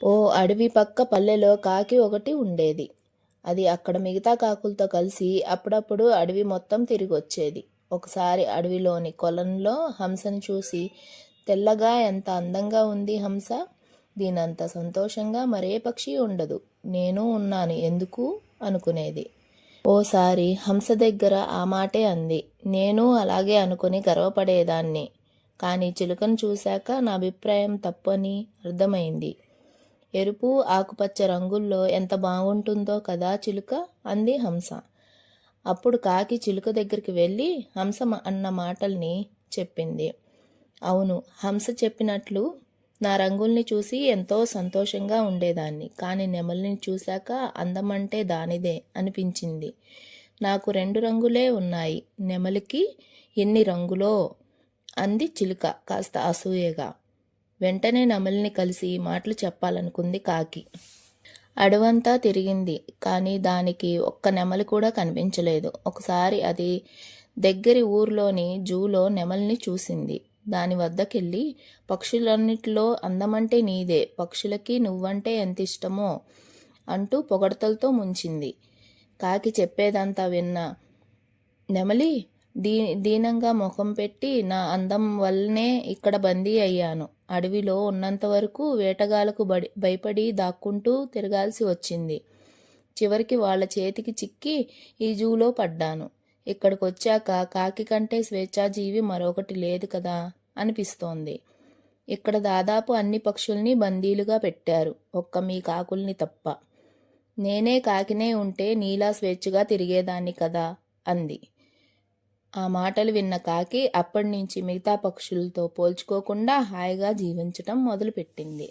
ఓ అడవి పక్క పల్లెలో కాకి ఒకటి ఉండేది. అది అక్కడ మిగతా కాకులతో కలిసి అప్పుడప్పుడు అడవి మొత్తం తిరిగి వచ్చేది ఒకసారి అడవిలోని కొలంలో హంసను చూసి తెల్లగా ఎంత అందంగా ఉంది హంస! దీనంత సంతోషంగా మరే పక్షి ఉండదు. నేను ఉన్నాను. ఎందుకు అనుకునేది. ఓసారి హంస దగ్గర ఆ మాటే అంది. నేను అలాగే అనుకుని గర్వపడేదాన్ని. కానీ చిలుకను చూశాక నా అభిప్రాయం తప్పని అర్థమైంది. ఎరుపు ఆకుపచ్చ రంగుల్లో ఎంత బాగుంటుందో కదా చిలుక అంది హంస. అప్పుడు కాకి చిలుక దగ్గరికి వెళ్ళి హంస అన్న మాటల్ని చెప్పింది. అవును హంస చెప్పినట్లు నా రంగుల్ని చూసి ఎంతో సంతోషంగా ఉండేదాన్ని. కానీ నెమలిని చూశాక అందమంటే దానిదే అనిపించింది. నాకు రెండు రంగులే ఉన్నాయి. నెమలికి ఎన్ని రంగులో? అంది చిలుక కాస్త అసూయగా. వెంటనే నెమలిని కలిసి మాటలు చెప్పాలనుకుంది కాకి. అడవంతా తిరిగింది కానీ దానికి ఒక్క నెమలి కూడా కనిపించలేదు. ఒకసారి అది దగ్గరి ఊర్లోని జూలో నెమలిని చూసింది. దాని వద్దకెళ్ళి పక్షులన్నిటిలో అందమంటే నీదే పక్షులకి నువ్వంటే ఎంత ఇష్టమో అంటూ పొగడతలతో ముంచింది. కాకి చెప్పేదంతా విన్న నెమలి దీ దీనంగా ముఖం పెట్టి నా అందం వల్లనే ఇక్కడ బందీ అయ్యాను. అడవిలో ఉన్నంత వరకు వేటగాళ్ళకు బడి భయపడి దాక్కుంటూ తిరగాల్సి వచ్చింది. చివరికి వాళ్ళ చేతికి చిక్కి ఈ జూలో పడ్డాను. ఇక్కడికి వచ్చాక కాకి కంటే స్వేచ్ఛాజీవి మరొకటి లేదు కదా అనిపిస్తోంది. ఇక్కడ దాదాపు అన్ని పక్షుల్ని బందీలుగా పెట్టారు. ఒక్క మీ కాకుల్ని తప్ప. నేనే కాకినే ఉంటే నీలా స్వేచ్ఛగా తిరిగేదాన్ని కదా అంది. ఆ మాటలు విన్న కాకి అప్పటి నుంచి మిగతా పక్షులతో పోల్చుకోకుండా హాయిగా జీవించటం మొదలుపెట్టింది.